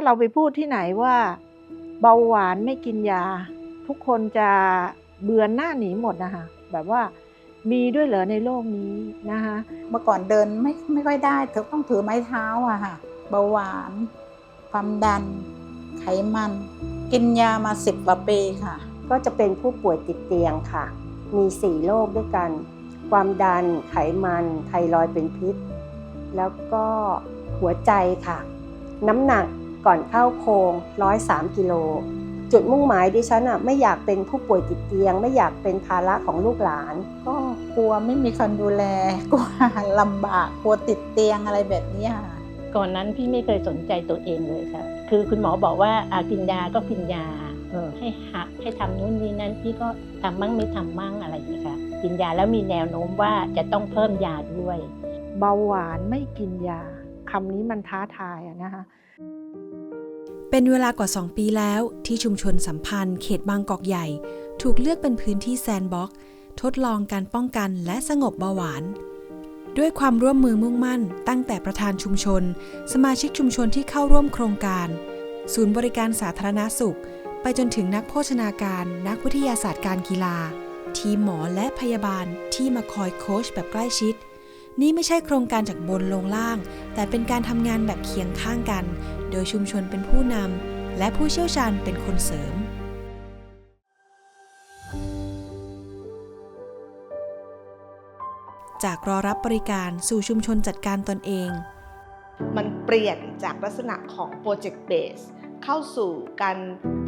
าเราไปพูดที่ไหนว่า เบาหวานไม่กินยา ทุกคนจะเบือนหน้าหนีหมดนะคะแบบว่ามีด้วยเหรอในโลกนี้นะคะเมื่อก่อนเดินไม่ไม่ค่อยได้เธอต้องถือไม้เท้าอะค่ะเบาหวาน ความดัน ไขมัน กินยามาสิบกว่าปีค่ะ ก็จะเป็นผู้ป่วยติดเตียงค่ะ มี4โรคด้วยกัน ความดันไขมันไทรอยด์เป็นพิษ แล้วก็หัวใจค่ะ น้ำหนัก ก่อนเข้าโครง103กิโลจุดมุ่งหมายดิฉันอะไม่อยากเป็นผู้ป่วยติดเตียง ไม่อยากเป็นภาระของลูกหลาน ก็กลัวไม่มีคนดูแลกลัวลำบากกลัวติดเตียงอะไรแบบนี้ค่ะก่อนนั้นพี่ไม่เคยสนใจตัวเองเลยค่ะ คือคุณหมอบอกว่าอากินยาก็กินยาเออให้หักให้ทำนู่นนี่นั่นพี่ก็ทำมั่งไม่ทำมั่งอะไรอย่างเงี้ยค่ะ กินยาแล้วมีแนวโน้มว่าจะต้องเพิ่มยาด้วย เบาหวานไม่กินยาคำนี้มันท้าทายอะนะคะ เป็นเวลากว่า 2 ปีแล้วที่ชุมชนสัมพันธ์ เขตบางกอกใหญ่ ถูกเลือกเป็นพื้นที่แซนด์บ็อกซ์ทดลองการป้องกันและสงบเบาหวาน ด้วยความร่วมมือมุ่งมั่น ตั้งแต่ประธานชุมชน สมาชิกชุมชนที่เข้าร่วมโครงการ ศูนย์บริการสาธารณสุข ไปจนถึงนักโภชนาการ นักวิทยาศาสตร์การกีฬา ทีมหมอและพยาบาลที่มาคอยโค้ชแบบใกล้ชิด นี่ไม่ใช่โครงการจากบนลงล่าง แต่เป็นการทำงานแบบเคียงข้างกัน โดยชุมชนเป็นผู้นำและผู้เชี่ยวชาญเป็นคนเสริมจากรอรับบริการสู่ชุมชนจัดการตนเอง มันเปลี่ยนจากลักษณะของ Project Base เข้าสู่การ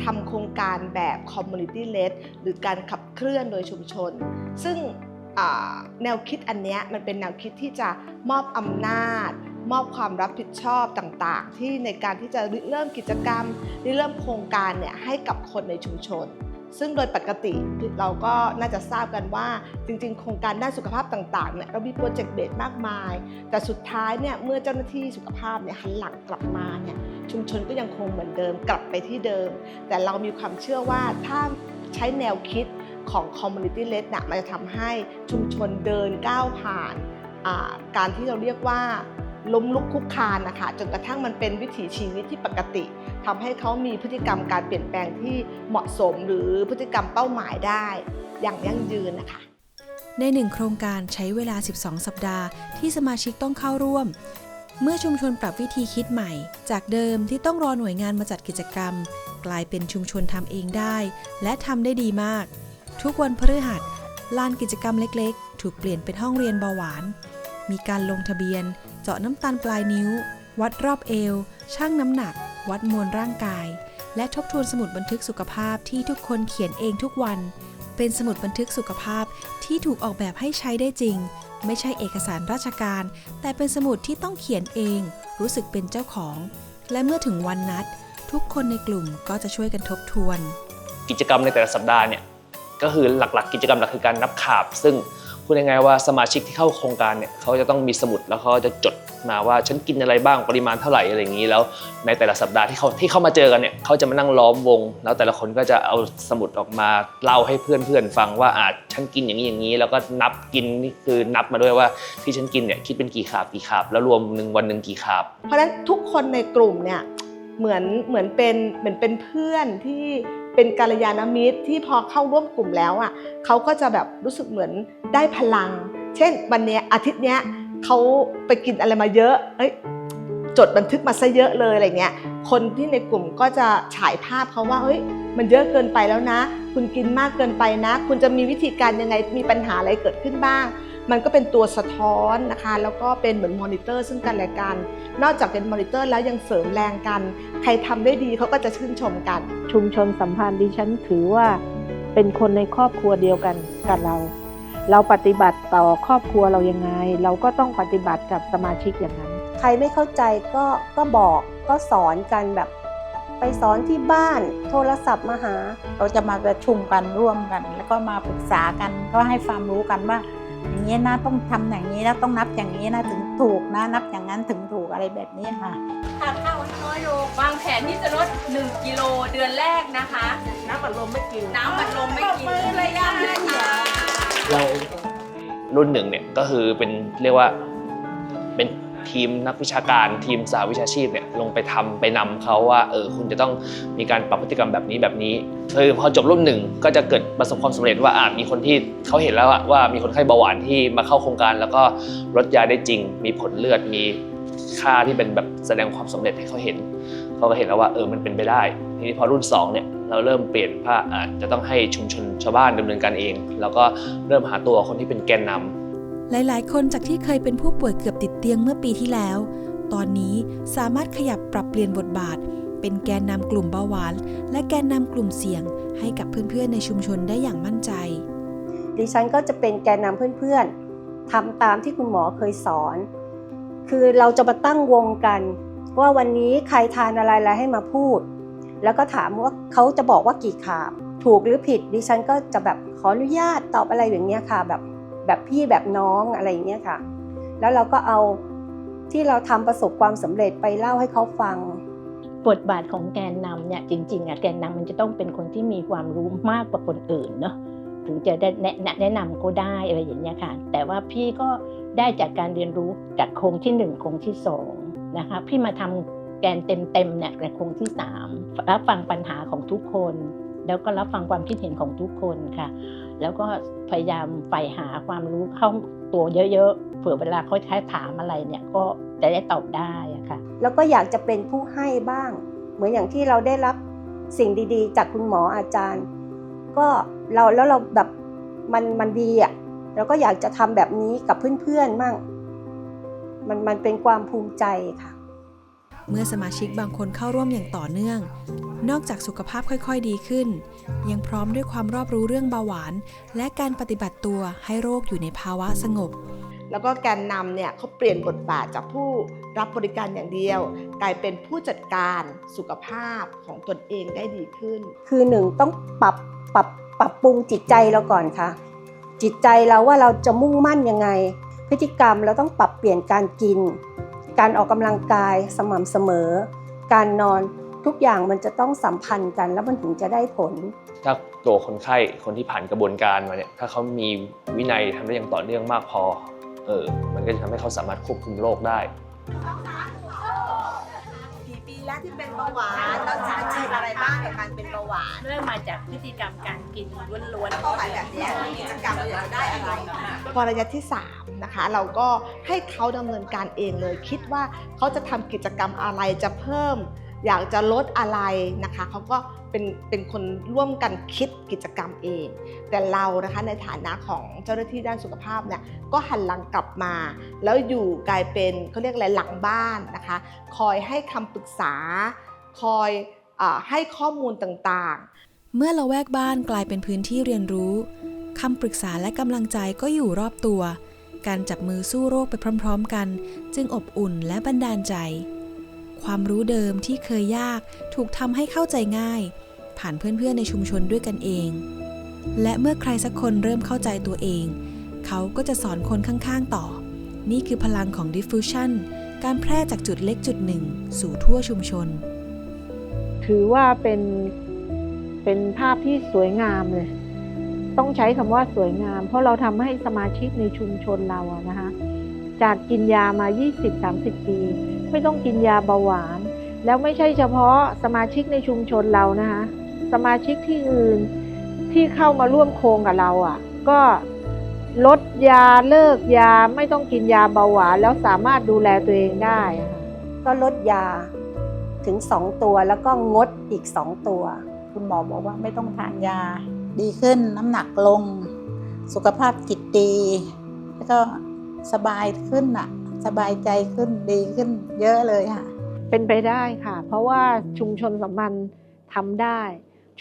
ทำโครงการแบบ Community Led หรือการขับเคลื่อนโดยชุมชน ซึ่ง แนวคิดอันนี้มันเป็นแนวคิดที่จะมอบอำนาจ มอบความรับผิดชอบต่างๆ ที่ในการที่จะเริ่มกิจกรรมเริ่มโครงการเนี่ยให้กับคนในชุมชน ซึ่งโดยปกติเราก็น่าจะทราบกันว่าจริง ๆ โครงการด้านสุขภาพต่างๆเนี่ยเรามีโปรเจกต์เบสมากมาย แต่สุดท้ายเนี่ยเมื่อเจ้าหน้าที่สุขภาพเนี่ยหันหลังกลับมาเนี่ยชุมชนก็ยังคงเหมือนเดิมกลับไปที่เดิม แต่เรามีความเชื่อว่าถ้าใช้แนวคิด ของ community led เนี่ยมันจะทำให้ชุมชนเดินก้าวผ่านการที่เราเรียกว่าล้มลุกคุกคานนะคะจนกระทั่งมันเป็นวิถีชีวิตที่ปกติทำให้เขามีพฤติกรรมการเปลี่ยนแปลงที่เหมาะสมหรือพฤติกรรมเป้าหมายได้ อย่างยั่งยืนนะคะ ในหนึ่งโครงการใช้เวลา 12 สัปดาห์ ที่สมาชิกต้องเข้าร่วม เมื่อชุมชนปรับวิธีคิดใหม่ จากเดิมที่ต้องรอหน่วยงานมาจัดกิจกรรม กลายเป็นชุมชนทำเองได้ และทำได้ดีมาก ทุกวันพฤหัสลานกิจกรรมเล็กๆ ถูกเปลี่ยนเป็นห้องเรียนเบาหวาน มีการลงทะเบียน เจาะน้ำตาลปลายนิ้ว วัดรอบเอว ชั่งน้ำหนัก วัดมวลร่างกาย และทบทวนสมุดบันทึกสุขภาพที่ทุกคนเขียนเองทุกวัน เป็นสมุดบันทึกสุขภาพที่ถูกออกแบบให้ใช้ได้จริง ไม่ใช่เอกสารราชการ แต่เป็นสมุดที่ต้องเขียนเอง รู้สึกเป็นเจ้าของ และเมื่อถึงวันนัด ทุกคนในกลุ่มก็จะช่วยกันทบทวน กิจกรรมในแต่ละสัปดาห์เนี่ย ก็คือหลักๆ กิจกรรมหลักคือการนับขาบ ซึ่งพูดง่ายๆว่าสมาชิกที่เข้าโครงการเนี่ยเขาจะต้องมีสมุดแล้วเขาจะจดมาว่าฉันกินอะไรบ้างปริมาณเท่าไหร่อะไรอย่างนี้ แล้วในแต่ละสัปดาห์ที่เขาที่เข้ามาเจอกันเนี่ยเขาจะมานั่งล้อมวง แล้วแต่ละคนก็จะเอาสมุดออกมาเล่าให้เพื่อนๆฟังว่าอ่าฉันกินอย่างนี้อย่างนี้ แล้วก็นับกินนี่คือนับมาด้วยว่าที่ฉันกินเนี่ยคิดเป็นกี่ขาบกี่ขาบแล้วรวมหนึ่งวันหนึ่งกี่ขาบ เพราะฉะนั้นทุกคนในกลุ่มเนี่ยเหมือนเหมือนเป็นเหมือนเป็นเพื่อนที่ เป็นกัลยาณมิตรที่พอเข้าร่วมกลุ่มแล้วอะเขาก็จะแบบรู้สึกเหมือนได้พลัง เช่นวันเนี้ยอาทิตย์เนี้ยเขาไปกินอะไรมาเยอะเอ้ยจดบันทึกมาซะเยอะเลยอะไรเงี้ย คนที่ในกลุ่มก็จะฉายภาพเขาว่าเฮ้ยมันเยอะเกินไปแล้วนะ คุณกินมากเกินไปนะ คุณจะมีวิธีการยังไงมีปัญหาอะไรเกิดขึ้นบ้าง มันก็เป็นตัวสะท้อนนะคะ แล้วก็เป็นเหมือนมอนิเตอร์ซึ่งกันและกัน นอกจากเป็นมอนิเตอร์แล้วยังเสริมแรงกัน ใครทำได้ดีเขาก็จะชื่นชมกัน ชุมชนสัมพันธ์ดิฉันถือว่าเป็นคนในครอบครัวเดียวกันกับเรา เราปฏิบัติต่อครอบครัวเรายังไง เราก็ต้องปฏิบัติกับสมาชิกอย่างนั้น ใครไม่เข้าใจก็ก็บอกก็สอนกันแบบไปสอนที่บ้านโทรศัพท์มาหา เราจะมาประชุมกันร่วมกัน แล้วก็มาปรึกษากันก็ให้ความรู้กันว่า อย่างนี้นะต้องทำอย่างนี้นะต้องนับอย่างนี้นะถึงถูกนะนับอย่างนั้นถึงถูกอะไรแบบนี้ค่ะทานข้าวให้น้อยลงวางแผนที่จะลด 1 กิโลเดือนแรกนะคะ น้ำอัดลมไม่กิน น้ำบัดลมไม่กินเลยค่ะเรารุ่นหนึ่งเนี่ยก็คือเป็นเรียกว่าเป็น ทีมนักวิชาการทีมสหวิชาชีพเนี่ยลงไปทำไปนำเขาว่าเออคุณจะต้องมีการปรับพฤติกรรมแบบนี้แบบนี้คือพอจบรุ่นหนึ่งก็จะเกิดประสบความสำเร็จว่าอะมีคนที่เขาเห็นแล้วว่ามีคนไข้เบาหวานที่มาเข้าโครงการ แล้วก็ลดยาได้จริง มีผลเลือดมีค่าที่เป็นแบบแสดงความสำเร็จให้เขาเห็นเขาก็เห็นแล้วว่าเออมันเป็นไปได้ ทีนี้พอรุ่น2เนี่ยเราเริ่มเปลี่ยนว่าอะจะต้องให้ชุมชนชาวบ้านดำเนินการเอง แล้วก็เริ่มหาตัวคนที่เป็นแกนนำ หลายๆ คนจากที่เคยเป็นผู้ป่วยเกือบติดเตียงเมื่อปีที่แล้ว ตอนนี้สามารถขยับปรับเปลี่ยนบทบาท เป็นแกนนำกลุ่มเบาหวาน และแกนนำกลุ่มเสี่ยง ให้กับเพื่อนๆ ในชุมชนได้อย่างมั่นใจ ดิฉันก็จะเป็นแกนนำเพื่อนๆทำตามที่คุณหมอเคยสอน คือเราจะมาตั้งวงกัน ว่าวันนี้ใครทานอะไรอะไรให้มาพูด แล้วก็ถามว่าเขาจะบอกว่ากี่ขาบ ถูกหรือผิดดิฉันก็จะแบบขออนุญาตตอบอะไรอย่างเงี้ยค่ะแบบ แบบพี่แบบน้องอะไรอย่างเงี้ยค่ะ แล้วเราก็เอาที่เราทำประสบความสำเร็จไปเล่าให้เขาฟังบทบาทของแกนนำเนี่ยจริงๆอะแกนนำมันจะต้องเป็นคนที่มีความรู้มากกว่าคนอื่นเนาะถึงจะได้แนะแนะนำเขาได้อะไรอย่างเงี้ยค่ะ แต่ว่าพี่ก็ได้จากการเรียนรู้จากโครงที่หนึ่งโครงที่สองนะคะพี่มาทำแกนเต็มๆเนี่ยในโครงที่สามรับฟังปัญหาของทุกคน แล้วก็รับฟังความคิดเห็นของทุกคนค่ะ แล้วก็พยายามใฝ่หาความรู้เข้าตัวเยอะๆ เผื่อเวลาเขาใช้ถามอะไรเนี่ยก็จะได้ตอบได้ค่ะ แล้วก็อยากจะเป็นผู้ให้บ้าง เหมือนอย่างที่เราได้รับสิ่งดีๆ จากคุณหมออาจารย์ ก็เราแล้วเราแบบมันมันดีอะเราก็อยากจะทำแบบนี้กับเพื่อนๆมั่ง มันมันเป็นความภูมิใจค่ะ เมื่อสมาชิกบางคนเข้าร่วมอย่างต่อเนื่อง นอกจากสุขภาพค่อยๆดีขึ้น ยังพร้อมด้วยความรอบรู้เรื่องเบาหวาน และการปฏิบัติตัวให้โรคอยู่ในภาวะสงบ แล้วก็แกนนำเนี่ยเขาเปลี่ยนบทบาทจากผู้รับบริการอย่างเดียว กลายเป็นผู้จัดการสุขภาพของตนเองได้ดีขึ้น คือหนึ่งต้องปรับปรับปรับปรุงจิตใจเราก่อนค่ะ จิตใจเราว่าเราจะมุ่งมั่นยังไง พฤติกรรมเราต้องปรับเปลี่ยนการกิน การออกกำลังกายสม่ำเสมอ การนอนทุกอย่างมันจะต้องสัมพันธ์กัน แล้วมันถึงจะได้ผล ถ้าตัวคนไข้คนที่ผ่านกระบวนการมาเนี่ยถ้าเขามีวินัยทำได้อย่างต่อเนื่องมากพอเออมันก็จะทำให้เขาสามารถควบคุมโรคได้ กี่แล้วที่เป็นเบาหวานแล้วสาเหตุอะไรบ้างในการเป็นเบาหวานเริ่มมาจากพฤติกรรมการกินล้วนเป้าหมายแบบนี้กิจกรรมเราอยากได้อะไรพอระยะที่3นะคะเราก็ให้เขาดำเนินการเองเลย คิดว่าเขาจะทำกิจกรรมอะไรจะเพิ่ม อยากจะลดอะไรนะคะเขาก็เป็นเป็นคนร่วมกันคิดกิจกรรมเอง แต่เรานะคะในฐานะของเจ้าหน้าที่ด้านสุขภาพเนี่ยก็หันหลังกลับมา แล้วอยู่กลายเป็นเขาเรียกอะไรหลังบ้านนะคะ คอยให้คำปรึกษา คอยอให้ข้อมูลต่างๆ เมื่อละแวกบ้านกลายเป็นพื้นที่เรียนรู้คำปรึกษาและกำลังใจก็อยู่รอบตัว การจับมือสู้โรคไปพร้อม ๆ กัน จึงอบอุ่นและบันดาลใจ ความรู้เดิมที่เคยยากถูกทำให้เข้าใจง่าย ผ่านเพื่อนๆในชุมชนด้วยกันเอง และเมื่อใครสักคนเริ่มเข้าใจตัวเอง เขาก็จะสอนคนข้างๆต่อ นี่คือพลังของ diffusion การแพร่จากจุดเล็กจุดหนึ่ง สู่ทั่วชุมชน ถือว่าเป็นเป็นภาพที่สวยงามเลย ต้องใช้คำว่าสวยงาม เพราะเราทำให้สมาชิกในชุมชนเราอะนะคะ จากกินยามา 20-30 ปี ไม่ต้องกินยาเบาหวาน แล้วไม่ใช่เฉพาะสมาชิกในชุมชนเรานะคะสมาชิกที่อื่นที่เข้ามาร่วมโครงกับเราอะก็ลดยาเลิกยาไม่ต้องกินยาเบาหวานแล้วสามารถดูแลตัวเองได้ ก็ลดยาถึง2ตัวแล้วก็งดอีก2ตัว คุณหมอบอกว่าไม่ต้องทานยา ดีขึ้นน้ำหนักลง สุขภาพจิตดี แล้วก็สบายขึ้นอะ สบายใจขึ้นดีขึ้นเยอะเลยค่ะ เป็นไปได้ค่ะ เพราะว่าชุมชนสัมพันธ์ทำได้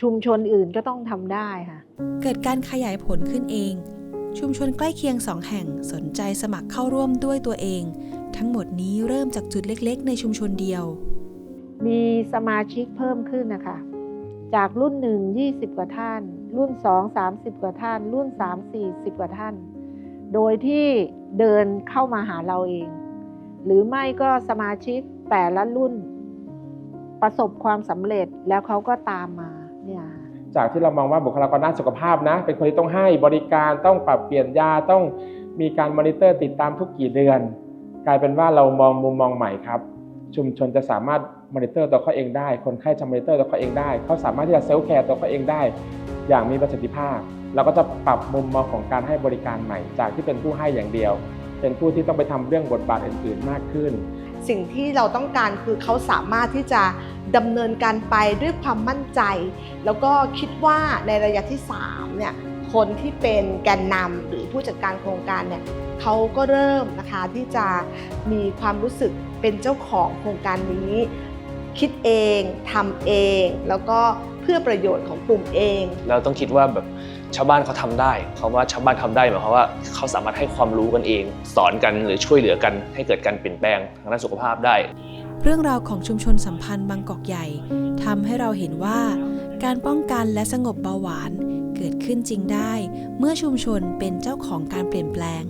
ชุมชนอื่นก็ต้องทำได้ค่ะ เกิดการขยายผลขึ้นเอง ชุมชนใกล้เคียงสองแห่งสนใจสมัครเข้าร่วมด้วยตัวเอง ทั้งหมดนี้เริ่มจากจุดเล็กๆ ในชุมชนเดียว มีสมาชิกเพิ่มขึ้นนะคะ จากรุ่นหนึ่ง20 กว่าท่าน รุ่น2 30 กว่าท่าน รุ่น3 40 กว่าท่าน โดยที่ เดินเข้ามาหาเราเอง หรือไม่ก็สมาชิกแต่ละรุ่น ประสบความสำเร็จแล้วเขาก็ตามมาเนี่ยจากที่เรามองว่าบุคลากรด้านสุขภาพนะ เป็นคนที่ต้องให้บริการต้องปรับเปลี่ยนยาต้องมีการมอนิเตอร์ติดตามทุกกี่เดือน กลายเป็นว่าเรามองมุมมองใหม่ครับ ชุมชนจะสามารถ มอนิเตอร์ตัวเขาเองได้ คนไข้จะมอนิเตอร์ตัวเขาเองได้ เขาสามารถที่จะเซลฟ์แคร์ตัวเขาเองได้ อย่างมีประสิทธิภาพ เราก็จะปรับมุมมองของการให้บริการใหม่ จากที่เป็นผู้ให้อย่างเดียว เป็นผู้ที่ต้องไปทำเรื่องบทบาทอื่นๆมากขึ้น สิ่งที่เราต้องการคือเขาสามารถที่จะดำเนินการไปด้วยความมั่นใจ แล้วก็คิดว่าในระยะที่3เนี่ยคนที่เป็นแกนนำหรือผู้จัดการโครงการเนี่ยเขาก็เริ่มนะคะที่จะมีความรู้สึกเป็นเจ้าของโครงการนี้ คิดเองทำเอง แล้วก็เพื่อประโยชน์ของกลุ่มเอง เราต้องคิดว่าแบบชาวบ้านเขาทำได้เขาว่าชาวบ้านทำได้หมายความว่าเขาสามารถให้ความรู้กันเอง สอนกันหรือช่วยเหลือกัน ให้เกิดการเปลี่ยนแปลงทางด้านสุขภาพได้ เรื่องราวของชุมชนสัมพันธ์บางกอกใหญ่ทำให้เราเห็นว่า การป้องกันและสงบเบาหวาน เกิดขึ้นจริงได้ เมื่อชุมชนเป็นเจ้าของการเปลี่ยนแปลง